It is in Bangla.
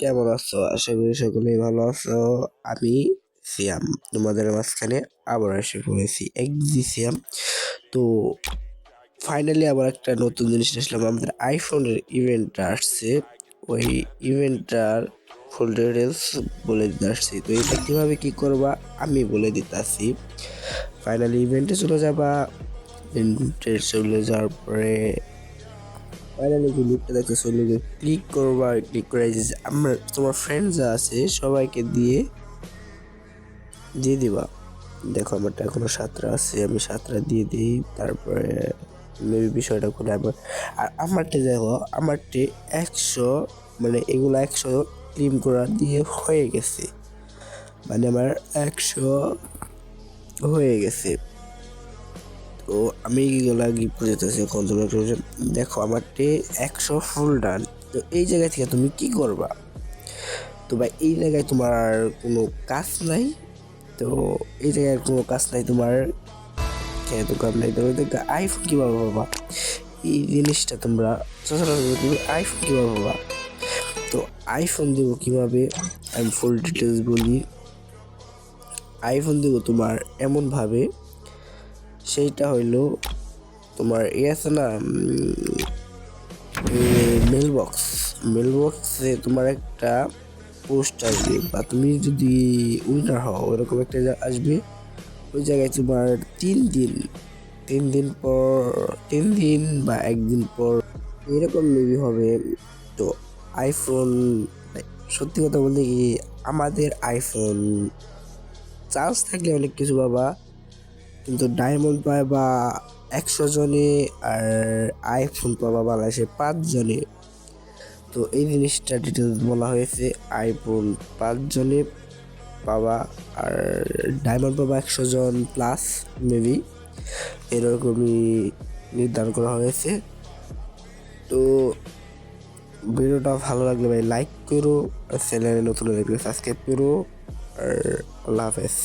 কেমন আছো? আশা করি সকলেই ভালো আছো। আমি সিয়াম, তোমাদের মাঝখানে আবার এসে পড়েছি এক্সি সিয়াম তো ফাইনালি আবার একটা নতুন জিনিস আসলাম। আমাদের আইফোনের ইভেন্টটা আসছে। ওই ইভেন্টটার ফুল ডিটেলস বলে দিতে আসছি। তো এটা কীভাবে কী করবা, আমি বলে দিতেছি ফাইনালি ইভেন্টে চলে যাবা ইভেন্টে চলে যাওয়ার পরে ফাইনালি যে লিঙ্কটা দেখতেছো ওই লিঙ্কে ক্লিক করবা ক্লিক করে আমরা, তোমার ফ্রেন্ড যা আছে, সবাইকে দিয়ে দিয়ে দিবা। দেখো আমারটা এখনও সাতটা আছে, আমি সাতটা দিয়ে দিই, তারপরে মেবি বিষয়টা খুলে আমার আর আমারটা দেখো, আমারটি একশো মানে এগুলো একশো ক্লিম করা দিয়ে হয়ে গেছে। মানে আমার একশো হয়ে গেছে। তো আমি এগুলা গিফট এখন তোমরা দেখো আমার টে একশো ফুল ডান তো এই জায়গা থেকে তুমি কি করবা? তো ভাই, এই জায়গায় তোমার কোনো কাজ নাই। তো এই জায়গায় কোনো কাজ নাই তোমার। খেয়ে তো কাজ নাই। তো দেখো আইফোন কীভাবে পাবা? এই জিনিসটা তোমরা সচরাচর তুমি আইফোন কীভাবে পাবা? তো আইফোন দেবো কীভাবে? আমি ফুল ডিটেলস বলি। আইফোন দেবো তোমার এমনভাবে সেইটা হইল তোমার এ আছে না মেল বক্স মেল বক্সে তোমার একটা পোস্ট আসবে বা তুমি যদি উইনার হও, ওরকম একটা আসবে। ওই জায়গায় তোমার তিন দিন তিন দিন পর, তিন দিন বা একদিন পর এরকম মেবি হবে। তো আইফোন সত্যি কথা বলতে কি, আমাদের আইফোন চার্জ থাকলে অনেক কিছু বাবা কিন্তু ডায়মন্ড পায় বা একশো জনে আর আইফোন পাবা বাংলাদেশে পাঁচ জনে। তো এই জিনিসটা ডিটেলস বলা হয়েছে, আইফোন পাঁচ জনে পাবা আর ডায়মন্ড পাবা একশো জন প্লাস মেবি এরকমই নির্ধারণ করা হয়েছে। তো ভিডিওটা ভালো লাগলে ভাই লাইক করো, আর চ্যানেলে নতুন সাবস্ক্রাইব করো, আর আল্লাহ হাফেজ।